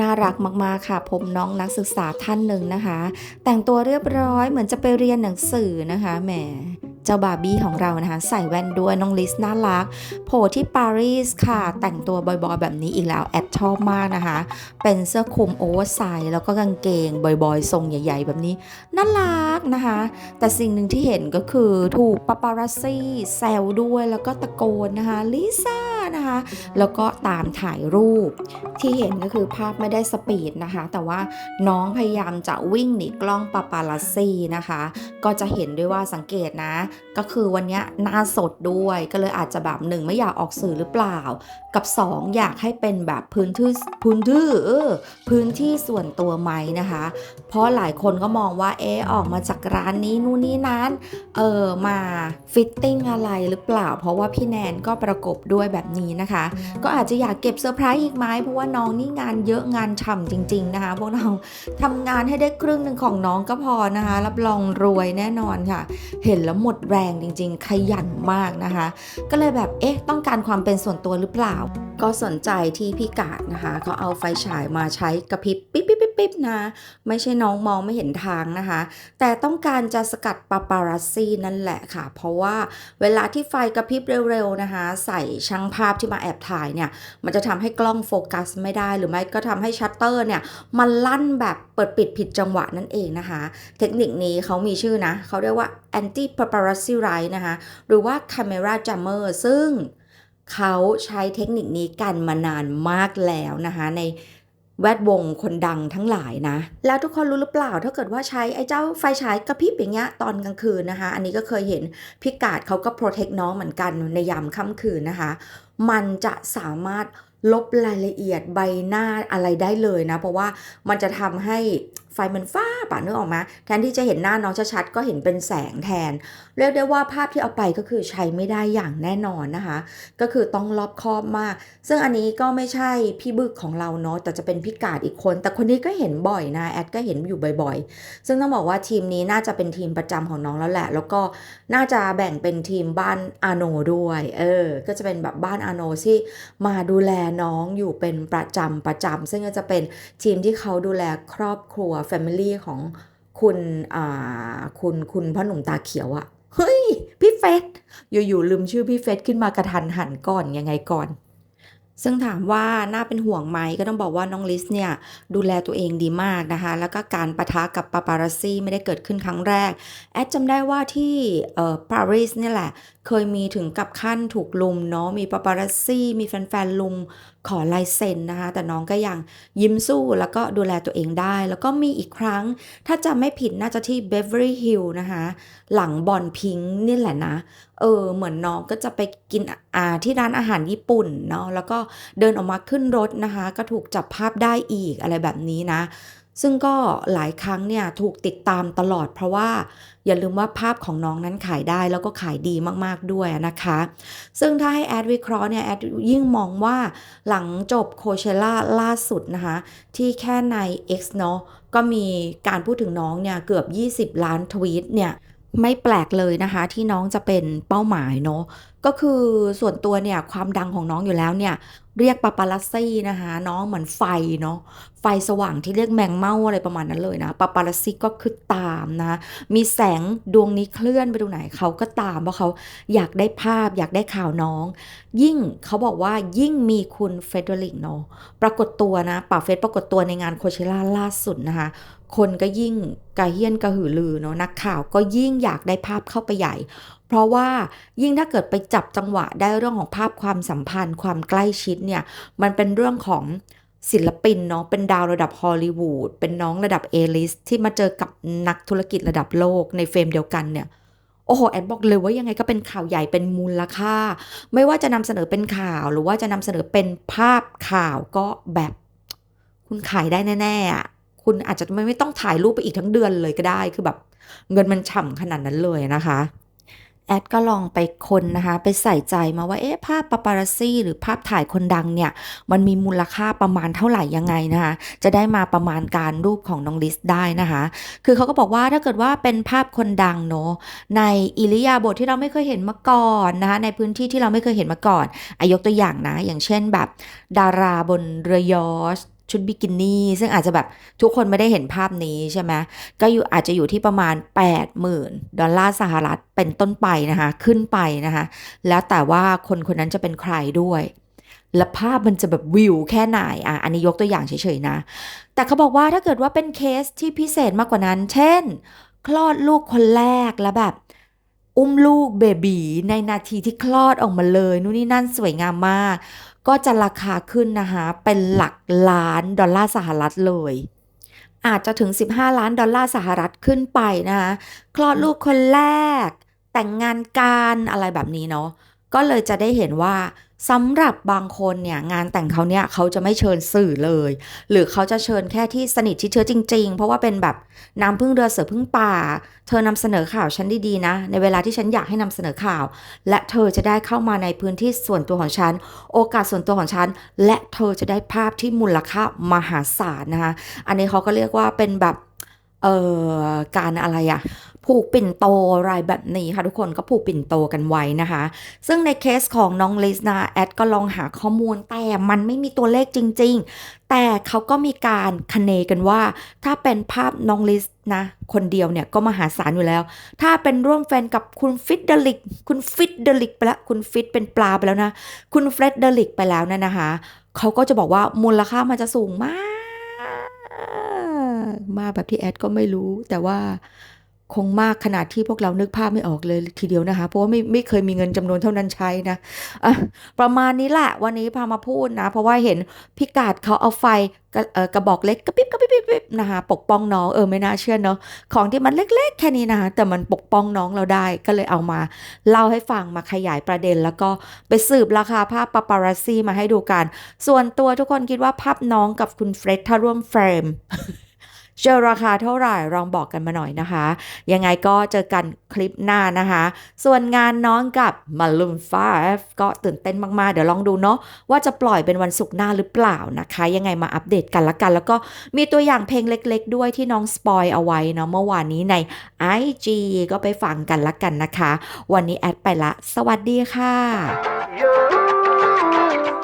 น่ารักมากๆค่ะพบน้องนักศึกษาท่านหนึ่งนะคะ แต่งตัวเรียบร้อยเหมือนจะไปเรียนหนังสือนะคะแหมเจ้าบาร์บี้ของเรานะคะ ใส่แว่นด้วยน้องลิสน่ารัก โผล่ที่ปารีสค่ะ แต่งตัวบอยๆ แบบนี้อีกแล้วแอดชอบมากนะคะ เป็นเสื้อคลุมโอเวอร์ไซส์แล้วก็กางเกงบอยๆ ทรงใหญ่ๆ แบบนี้ น่ารักนะคะ แต่สิ่งหนึ่งที่เห็นก็คือถูกปาปารัสซี่แซวด้วยแล้วก็ตะโกนนะคะลิซ่า นะคะ แล้วก็ตามถ่ายรูป ที่เห็นก็คือภาพไม่ได้สปีดนะคะ แต่ว่าน้องพยายามจะวิ่งหนีกล้องปาปาลัสซี่นะคะ ก็จะเห็นด้วยว่าสังเกตนะ ก็คือวันเนี้ยหน้าสดด้วยก็เลยอาจจะแบบหนึ่งไม่อยากออกสื่อหรือเปล่า กับ 2 อยากให้เป็นแบบพื้นที่พื้นที่เออพื้นที่ส่วนตัวไหมนะคะ เพราะหลายคนก็มองว่าเออออกมาจากร้านนี้นู่นนี่นั้นเออมาฟิตติ้งอะไรหรือเปล่า เพราะว่าพี่แนนก็ประกบด้วยแบบนี้นะคะ ก็อาจจะอยากเก็บเซอร์ไพรส์อีกไหมเพราะว่าน้องนี่งานเยอะงานฉ่ำจริง ๆ นะคะ พวกเราทำงานให้ได้ครึ่งหนึ่งของน้องก็พอนะคะ รับรองรวยแน่นอนค่ะ เห็นแล้วหมดแรงจริง ๆ ขยันมากนะคะ ก็เลยแบบเอ๊ะต้องการความเป็นส่วนตัวหรือเปล่า ก็สนใจที่พี่กาดนะคะเขาเอาไฟฉายมาใช้กระพริบปิ๊บปิ๊บปิ๊บปิ๊บนะ ไม่ใช่น้องมองไม่เห็นทางนะคะ แต่ต้องการจะสกัดปาปารัสซี่นั่นแหละค่ะ เพราะว่าเวลาที่ไฟกระพริบเร็วๆนะคะ ใส่ช่างภาพที่มาแอบถ่ายเนี่ย มันจะทำให้กล้องโฟกัสไม่ได้ หรือไม่ก็ทำให้ชัตเตอร์เนี่ยมันลั่นแบบเปิดปิดผิดจังหวะนั่นเองนะคะ เทคนิคนี้เขามีชื่อนะเขาเรียกว่า anti paparazzi right นะคะ หรือว่า camera jammer ซึ่ง เขาใช้เทคนิคนี้กันมานานมากแล้วนะคะในแวดวงคนดังทั้งหลายนะ แล้วทุกคนรู้หรือเปล่า ถ้าเกิดว่าใช้ไอ้เจ้าไฟฉายกระพริบอย่างเงี้ยตอนกลางคืนนะคะ อันนี้ก็เคยเห็นพิกาดเขาก็โปรเทคน้องเหมือนกันในยามค่ำคืนนะคะ มันจะสามารถ ลบรายละเอียดใบหน้าอะไรได้เลยนะ เพราะว่ามันจะทำให้ไฟมันฟ้าป่ะนึกออกมาแทนที่จะเห็นหน้าน้องชัดๆก็เห็นเป็นแสงแทน เรียกได้ว่าภาพที่เอาไปก็คือใช้ไม่ได้อย่างแน่นอนนะคะ ก็คือต้องรอบคอบมาก ซึ่งอันนี้ก็ไม่ใช่พี่บึกของเราเนาะแต่จะเป็นพี่กาดอีกคน แต่คนนี้ก็เห็นบ่อยนะแอดก็เห็นอยู่บ่อยๆ ซึ่งต้องบอกว่าทีมนี้น่าจะเป็นทีมประจำของน้องแล้วแหละ แล้วก็น่าจะแบ่งเป็นทีมบ้านอาโนด้วยเออก็จะเป็นแบบบ้านอาโนที่มาดูแลน้องอยู่เป็นประจำประจำซึ่งก็จะเป็นทีมที่เขาดูแลครอบครัว Family ของคุณอ่าคุณคุณพ่อหนุ่มตาเขียวอะเฮ้ย พี่เฟสอยู่ๆลืมชื่อพี่เฟสขึ้นมากระทันหันก่อนยังไงก่อน ซึ่งถามว่าน่าเป็นห่วงไหมก็ต้องบอกว่าน้องลิสเนี่ยดูแลตัวเองดีมากนะคะ แล้วก็การประทะกับปาปารัสซี่ไม่ได้เกิดขึ้นครั้งแรก แอดจำได้ว่าที่ปารีสเนี่ยแหละ เคยมีถึงกับขั้นถูกลุมเนาะมีปาปารัสซี่ มีแฟนๆลุมขอลายเซ็นนะคะ แต่น้องก็ยังยิ้มสู้แล้วก็ดูแลตัวเองได้ แล้วก็มีอีกครั้ง ถ้าจำไม่ผิดน่าจะที่เบเวอรี่ฮิลนะคะ หลังบอลพิงนี่แหละนะ เออ เหมือนน้องก็จะไปกินอ่าที่ร้านอาหารญี่ปุ่นเนาะแล้วก็เดินออกมาขึ้นรถนะคะ ก็ถูกจับภาพได้อีกอะไรแบบนี้นะ ซึ่งก็หลายครั้งเนี่ยถูกติดตามตลอด เพราะว่าอย่าลืมว่าภาพของน้องนั้นขายได้แล้วก็ขายดีมากๆด้วยนะคะ ซึ่งถ้าให้แอดวิเคราะห์เนี่ยแอดยิ่งมองว่าหลังจบโคเชล่าล่าสุดนะคะที่แค่ใน X เนาะก็มีการพูดถึงน้องเนี่ยเกือบ 20 ล้านทวีตเนี่ยไม่แปลกเลยนะคะที่น้องจะเป็นเป้าหมายเนาะก็คือส่วนตัวเนี่ยความดังของน้องอยู่แล้วเนี่ยเรียกปาปาลัสซี่นะคะน้องเหมือนไฟเนาะไฟสว่างที่เรียกแมงเม่าอะไรประมาณนั้นเลยนะปาปาลัสซี่ก็คือตามนะ มีแสงดวงนี้เคลื่อนไปตรงไหนเขาก็ตามเพราะเขาอยากได้ภาพอยากได้ข่าวน้อง ยิ่งเขาบอกว่ายิ่งมีคุณเฟเดริกเนาะปรากฏตัวนะป่าเฟสปรากฏตัวในงานโคเชล่าล่าสุดนะคะ คนก็ยิ่งกระเฮี้ยนกระหือรือเนาะนักข่าวก็ยิ่งอยากได้ภาพเข้าไปใหญ่เพราะว่ายิ่งถ้าเกิดไปจับจังหวะได้เรื่องของภาพความสัมพันธ์ ความใกล้ชิดเนี่ย มันเป็นเรื่องของ ศิลปินเนาะเป็นดาวระดับฮอลลีวูดเป็นน้องระดับเอลิสที่มาเจอกับนักธุรกิจระดับโลกในเฟรมเดียวกันเนี่ยโอ้โหแอดบอกเลยว่ายังไงก็เป็นข่าวใหญ่เป็นมูลค่า ไม่ว่าจะนำเสนอเป็นข่าวหรือว่าจะนำเสนอเป็นภาพข่าวก็แบบ คุณขายได้แน่ๆอะคุณอาจจะไม่ไม่ต้องถ่ายรูปไปอีกทั้งเดือนเลยก็ได้คือแบบ เงินมันฉ่ำขนาดนั้นเลยนะคะ แอดก็ลองไปคนนะคะ ไปใส่ใจมาว่าเอ๊ะภาพปาปารัสซี่หรือภาพถ่ายคนดังเนี่ยมันมีมูลค่าประมาณเท่าไหร่ยังไงนะคะ จะได้มาประมาณการรูปของน้องลิสได้นะคะ คือเขาก็บอกว่าถ้าเกิดว่าเป็นภาพคนดังเนาะในอิริยาบถที่เราไม่เคยเห็นมาก่อนนะคะ ในพื้นที่ที่เราไม่เคยเห็นมาก่อนอายกตัวอย่างนะ อย่างเช่นแบบ ดาราบนเรือยอช ชุดบิกินี่ซึ่งอาจจะแบบทุกคนไม่ได้เห็นภาพนี้ใช่ไหมก็อยู่อาจจะอยู่ที่ประมาณ 80,000 ดอลลาร์สหรัฐเป็นต้นไปนะคะ ขึ้นไปนะคะ แล้วแต่ว่าคนคนนั้นจะเป็นใครด้วย และภาพมันจะแบบวิวแค่ไหนอะอันนี้ยกตัวอย่างเฉยๆนะ แต่เขาบอกว่าถ้าเกิดว่าเป็นเคสที่พิเศษมากกว่านั้น เช่น คลอดลูกคนแรกแล้วแบบอุ้มลูกเบบีในนาทีที่คลอดออกมาเลยนู่นนี่นั่นสวยงามมาก ก็จะราคาขึ้นนะคะเป็นหลักล้านดอลลาร์สหรัฐเลย อาจจะถึง 15 ล้านดอลลาร์สหรัฐขึ้นไปนะคะคลอดลูกคนแรก แต่งงานการอะไรแบบนี้เนาะ ก็เลยจะได้เห็นว่าสำหรับบางคนเนี่ยงานแต่งเขาเนี่ยเขาจะไม่เชิญสื่อเลย หรือเขาจะเชิญแค่ที่สนิทชิดเชื้อจริง ๆ เพราะว่าเป็นแบบน้ำพึ่งเรือเสือพึ่งป่า เธอนำเสนอข่าวฉันดีๆนะ ในเวลาที่ฉันอยากให้นำเสนอข่าว และเธอจะได้เข้ามาในพื้นที่ส่วนตัวของฉัน โอกาสส่วนตัวของฉัน และเธอจะได้ภาพที่มูลค่ามหาศาลนะคะอันนี้เขาก็เรียกว่าเป็นแบบเอ่อการอะไรอะ ผูกปิ่นโตอะไรแบบนี้ค่ะทุกคนก็ผูกปิ่นโตกันไว้นะคะ ซึ่งในเคสของน้องลิสนะแอดก็ลองหาข้อมูลแต่มันไม่มีตัวเลขจริง ๆ แต่เขาก็มีการคเนกันว่า ถ้าเป็นภาพน้องลิสนะคนเดียวเนี่ยก็มหาศาลอยู่แล้ว ถ้าเป็นร่วมแฟนกับคุณฟิตเดลิก คุณฟิตเดลิกไปแล้วคุณฟิตเป็นปลาไปแล้วนะ คุณเฟรดเดลิกไปแล้วนะนะคะเขาก็จะบอกว่ามูลค่ามันจะสูงมาก มากแบบที่แอดก็ไม่รู้แต่ว่า คงมากขนาดที่พวกเรานึกภาพไม่ออกเลยทีเดียวนะคะ เพราะว่าไม่ไม่เคยมีเงินจำนวนเท่านั้นใช้นะะประมาณนี้แหละวันนี้พามาพูดนะ เพราะว่าเห็นพิกาดเขาเอาไฟกระกระบอกเล็กกระปิบกระปิบกระปิบนะคะปกป้องน้องเออไม่น่าเชื่อเนาะของที่มันเล็ก ๆ แค่นี้นะคะแต่มันปกป้องน้องเราได้ก็เลยเอามาเล่าให้ฟังมาขยายประเด็น แล้วก็ไปสืบราคาภาพปาปารัสซี่มาให้ดูกัน ส่วนตัวทุกคนคิดว่าภาพน้องกับคุณเฟร็ดถ้าร่วมเฟรม เจอราคาเท่าไหร่ลองบอกกันมาหน่อยนะคะ ยังไงก็เจอกันคลิปหน้านะคะ ส่วนงานน้องกับมาลุมฟ้าก็ตื่นเต้นมากๆ เดี๋ยวลองดูเนาะว่าจะปล่อยเป็นวันศุกร์หน้าหรือเปล่านะคะ ยังไงมาอัปเดตกันละกัน แล้วก็มีตัวอย่างเพลงเล็กๆ ด้วยที่น้องสปอยเอาไว้เนาะเมื่อวานนี้ใน IG ก็ไปฟังกันละกันนะคะ วันนี้แอดไปละ สวัสดีค่ะ You